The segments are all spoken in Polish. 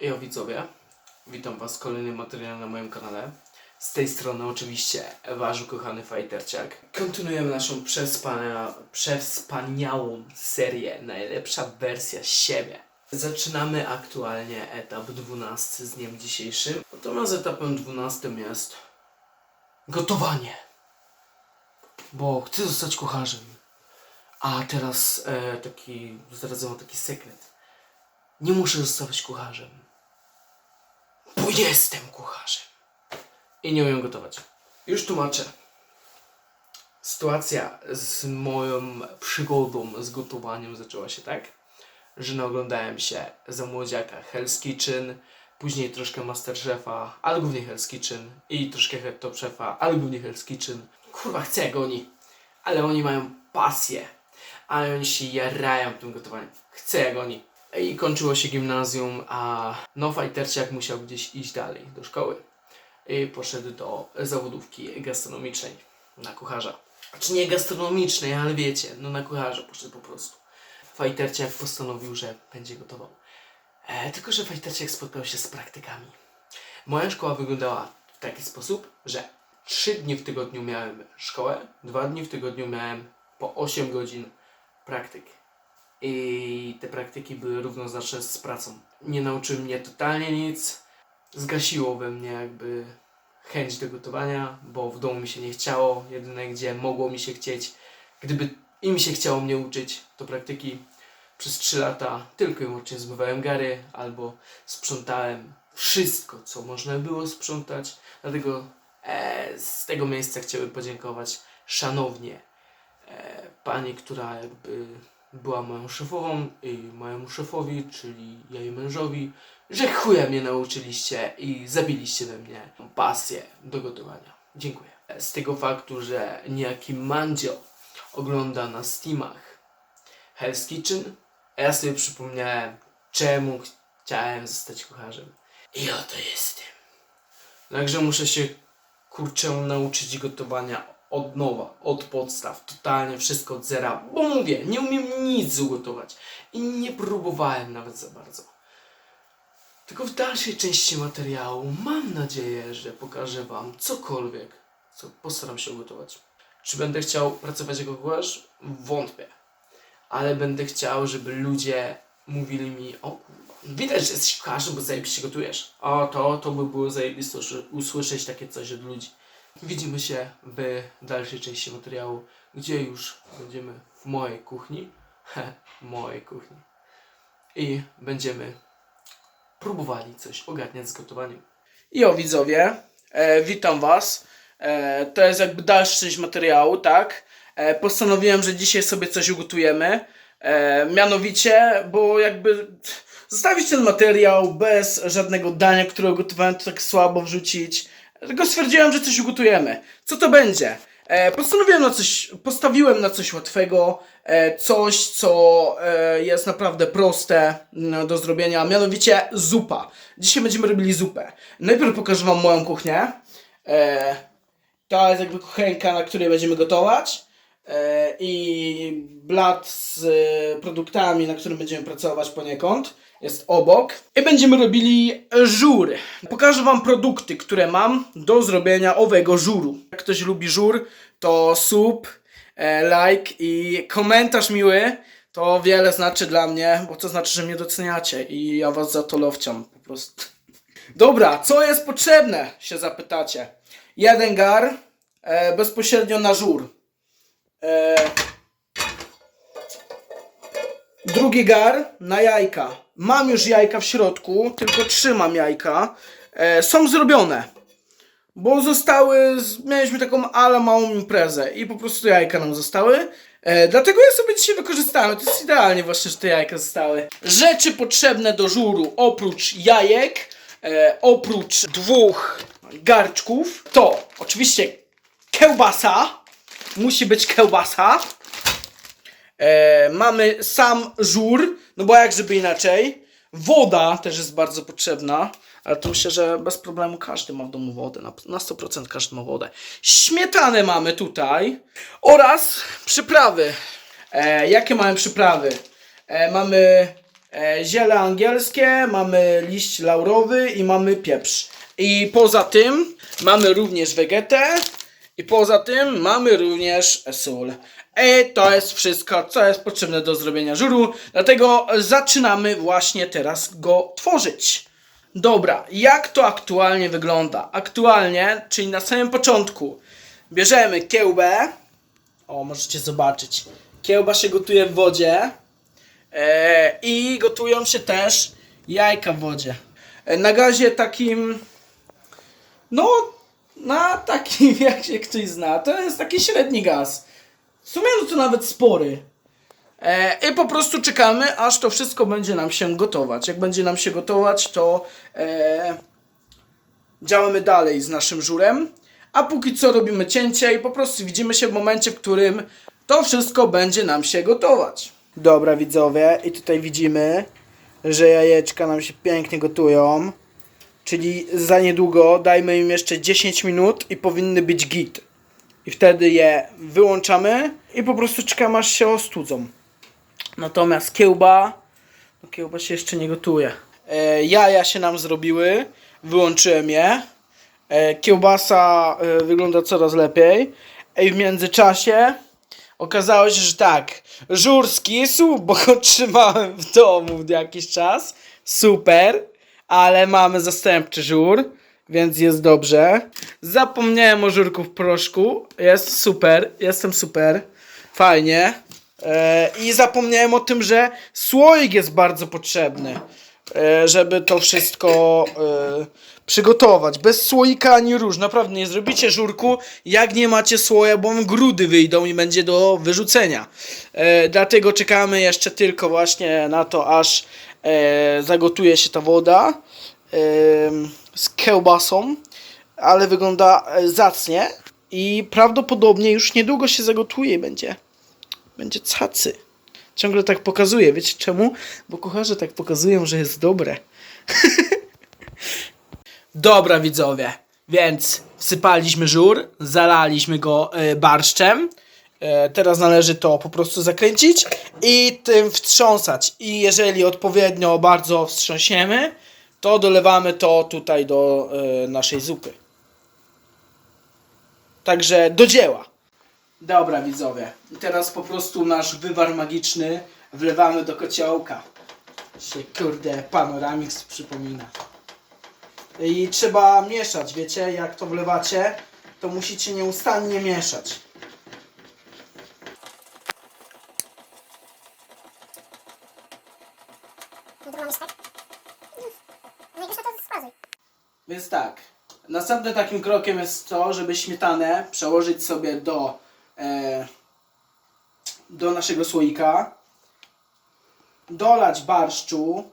Yo widzowie, witam was w kolejnym na moim kanale. Z tej strony oczywiście wasz ukochany Fighterciak. Kontynuujemy naszą przespania, przewspaniałą serię Najlepsza wersja siebie. Zaczynamy aktualnie etap 12 z dniem dzisiejszym. Natomiast etapem 12 jest gotowanie. Bo chcę zostać kucharzem. A teraz e, taki, zdradzę taki sekret. Nie muszę zostawać kucharzem. Bo jestem kucharzem. I nie umiem gotować. Już tłumaczę. Sytuacja z moją przygodą z gotowaniem zaczęła się tak, że naoglądałem się za młodziaka Hell's Kitchen, później troszkę Masterchefa, ale głównie Hell's Kitchen i troszkę Head Top Chefa, ale głównie Hell's Kitchen. Kurwa, chcę jak oni, ale oni mają pasję, ale oni się jarają tym gotowaniem. Chcę jak oni. I kończyło się gimnazjum, a no Fighterciak musiał gdzieś iść dalej, do szkoły. I poszedł do zawodówki gastronomicznej, na kucharza. Znaczy nie gastronomicznej, ale wiecie, no na kucharza poszedł po prostu. Fighterciak postanowił, że będzie gotował. E, tylko, że Fighterciak spotkał się z praktykami. Moja szkoła wyglądała w taki sposób, że trzy dni w tygodniu miałem szkołę, dwa dni w tygodniu miałem po 8 godzin praktyk. I te praktyki były równoznaczne z pracą. Nie nauczyły mnie totalnie nic. Zgasiło we mnie jakby chęć do gotowania, bo w domu mi się nie chciało. Jedyne gdzie mogło mi się chcieć, gdyby im się chciało mnie uczyć, to praktyki. Przez 3 lata tylko i wyłącznie zmywałem gary albo sprzątałem wszystko, co można było sprzątać. Dlatego e, z tego miejsca chciałbym podziękować szanownie e, pani, która jakby była moją szefową i mojemu szefowi, czyli jej mężowi, że chuja mnie nauczyliście i zabiliście we mnie pasję do gotowania. Dziękuję. Z tego faktu, że niejaki Mandzio ogląda na Steamach Hell's Kitchen, a ja sobie przypomniałem, czemu chciałem zostać kucharzem. I oto jestem. Także muszę się kurczę nauczyć gotowania od nowa, od podstaw, totalnie wszystko od zera, bo mówię, nie umiem nic ugotować i nie próbowałem nawet za bardzo. Tylko w dalszej części materiału mam nadzieję, że pokażę Wam cokolwiek, co postaram się ugotować. Czy będę chciał pracować jako kucharz? Wątpię. Ale będę chciał, żeby ludzie mówili mi, o kurwa, widać, że jesteś kucharzem, bo zajebiście gotujesz. O, to, to by było zajebiste usłyszeć takie coś od ludzi. Widzimy się w dalszej części materiału, gdzie już będziemy w mojej kuchni. Mojej kuchni. I będziemy próbowali coś ogarniać z gotowaniem. Jo widzowie, e, witam was. E, to jest jakby dalsza część materiału, tak? E, postanowiłem, że dzisiaj sobie coś ugotujemy. E, mianowicie, bo jakby zostawić ten materiał bez żadnego dania, które gotowałem, to tak słabo wrzucić. Tylko stwierdziłem, że coś ugotujemy. Co to będzie? E, postanowiłem na coś, postawiłem na coś łatwego, e, coś, co e, jest naprawdę proste mm, do zrobienia, mianowicie zupa. Dzisiaj będziemy robili zupę. Najpierw pokażę Wam moją kuchnię. E, to jest jakby kuchenka, na której będziemy gotować. E, I blat z e, produktami, na którym będziemy pracować poniekąd, jest obok. I będziemy robili żur. Pokażę Wam produkty, które mam do zrobienia owego żuru. Jak ktoś lubi żur, to sub, e, like i komentarz miły. To wiele znaczy dla mnie, bo to znaczy, że mnie doceniacie i ja Was za to lowciam po prostu. Dobra, co jest potrzebne, się zapytacie. Jeden gar e, bezpośrednio na żur. E, drugi gar na jajka. Mam już jajka w środku, tylko trzymam jajka. E, są zrobione. Bo zostały, mieliśmy taką ale małą imprezę i po prostu jajka nam zostały. E, dlatego ja sobie dzisiaj wykorzystałem. To jest idealnie właśnie, że te jajka zostały. Rzeczy potrzebne do żuru oprócz jajek, e, oprócz dwóch garczków, to oczywiście kiełbasa. Musi być kiełbasa. E, mamy sam żur, no bo jak żeby inaczej. Woda też jest bardzo potrzebna, ale to myślę, że bez problemu każdy ma w domu wodę. Na, na 100% każdy ma wodę. Śmietanę mamy tutaj oraz przyprawy. E, jakie mamy przyprawy? E, mamy e, ziele angielskie, mamy liść laurowy i mamy pieprz. I poza tym mamy również wegetę i poza tym mamy również sól. To jest wszystko, co jest potrzebne do zrobienia żuru, dlatego zaczynamy właśnie teraz go tworzyć. Dobra, jak to aktualnie wygląda? Aktualnie, czyli na samym początku, bierzemy kiełbę. O, możecie zobaczyć. Kiełba się gotuje w wodzie. E, I gotują się też jajka w wodzie. E, na gazie takim. No, na takim, jak się ktoś zna, to jest taki średni gaz. W sumie to nawet spory. E, I po prostu czekamy, aż to wszystko będzie nam się gotować. Jak będzie nam się gotować, to e, działamy dalej z naszym żurem. A póki co robimy cięcie i po prostu widzimy się w momencie, w którym to wszystko będzie nam się gotować. Dobra widzowie, i tutaj widzimy, że jajeczka nam się pięknie gotują. Czyli za niedługo dajmy im jeszcze 10 minut i powinny być git. I wtedy je wyłączamy i po prostu czekamy aż się ostudzą. Natomiast kiełba, no kiełba się jeszcze nie gotuje. E, jaja się nam zrobiły, wyłączyłem je. E, kiełbasa e, wygląda coraz lepiej. I w międzyczasie okazało się, że tak, żur skisł, bo go trzymałem w domu jakiś czas. Super, ale mamy zastępczy żur, więc jest dobrze. Zapomniałem o żurku w proszku. Jest super, jestem super. Fajnie. E, I zapomniałem o tym, że słoik jest bardzo potrzebny, e, żeby to wszystko e, przygotować. Bez słoika ani róż. Naprawdę nie zrobicie żurku, jak nie macie słoja, bo grudy wyjdą i będzie do wyrzucenia. Dlatego czekamy jeszcze tylko właśnie na to, aż zagotuje się ta woda z kiełbasą, ale wygląda e, zacnie i prawdopodobnie już niedługo się zagotuje i będzie będzie cacy. Ciągle tak pokazuje. Wiecie czemu? Bo kucharze tak pokazują, że jest dobre. Dobra widzowie, więc wsypaliśmy żur, zalaliśmy go e, barszczem. E, teraz należy to po prostu zakręcić i tym wstrząsać. I jeżeli odpowiednio bardzo wstrząsiemy, to dolewamy to tutaj do e, naszej zupy. Także do dzieła. Dobra widzowie, teraz po prostu nasz wywar magiczny wlewamy do kociołka. Się kurde panoramix przypomina. I trzeba mieszać, wiecie, jak to wlewacie, to musicie nieustannie mieszać. No to mamy się tak? Najgorsze to spazuj. Tak, następnym takim krokiem jest to, żeby śmietanę przełożyć sobie do, e, do naszego słoika, dolać barszczu,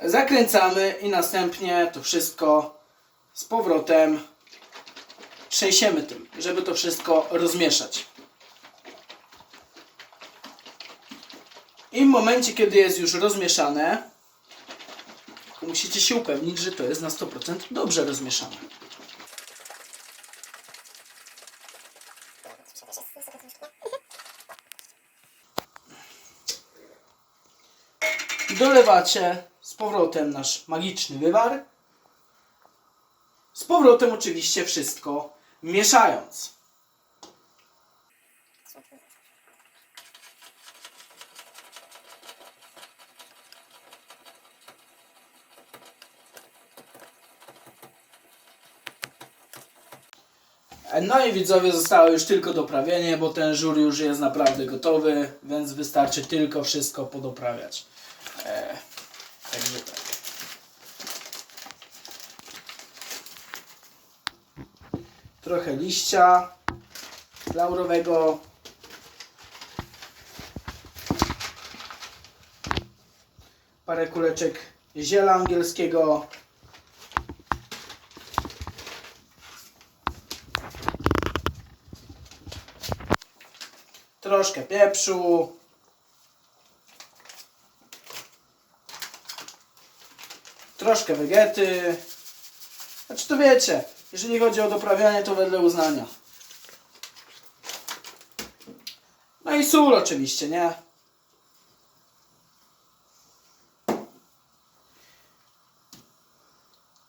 zakręcamy i następnie to wszystko z powrotem trzęsiemy tym, żeby to wszystko rozmieszać. I w momencie, kiedy jest już rozmieszane, musicie się upewnić, że to jest na 100% dobrze rozmieszane. Dolewacie z powrotem nasz magiczny wywar. Z powrotem oczywiście wszystko mieszając. No i widzowie zostało już tylko doprawienie, bo ten żur już jest naprawdę gotowy, więc wystarczy tylko wszystko podoprawiać. E, także tak. Trochę liścia laurowego. Parę kuleczek ziela angielskiego. troszkę pieprzu. Troszkę wegety. Znaczy to wiecie, jeżeli chodzi o doprawianie, to wedle uznania. No i sól oczywiście, nie?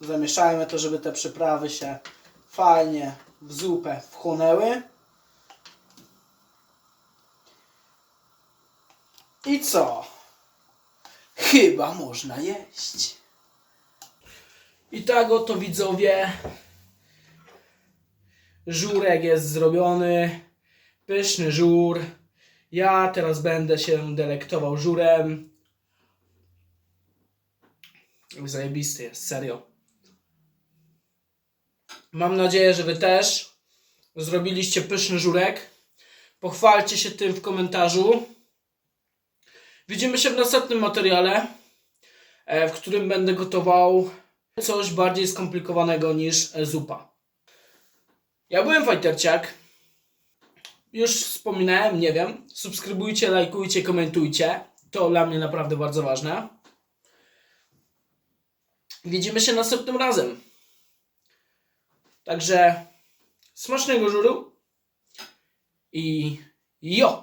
Zamieszajmy to, żeby te przyprawy się fajnie w zupę wchłonęły. I co? Chyba można jeść. I tak oto widzowie. Żurek jest zrobiony. Pyszny żur. Ja teraz będę się delektował żurem. Zajebisty jest, serio. Mam nadzieję, że Wy też zrobiliście pyszny żurek. Pochwalcie się tym w komentarzu. Widzimy się w następnym materiale, e, w którym będę gotował coś bardziej skomplikowanego niż zupa. Ja byłem Fajterciak. Już wspominałem, nie wiem. Subskrybujcie, lajkujcie, komentujcie. To dla mnie naprawdę bardzo ważne. Widzimy się następnym razem. Także smacznego żuru i jo!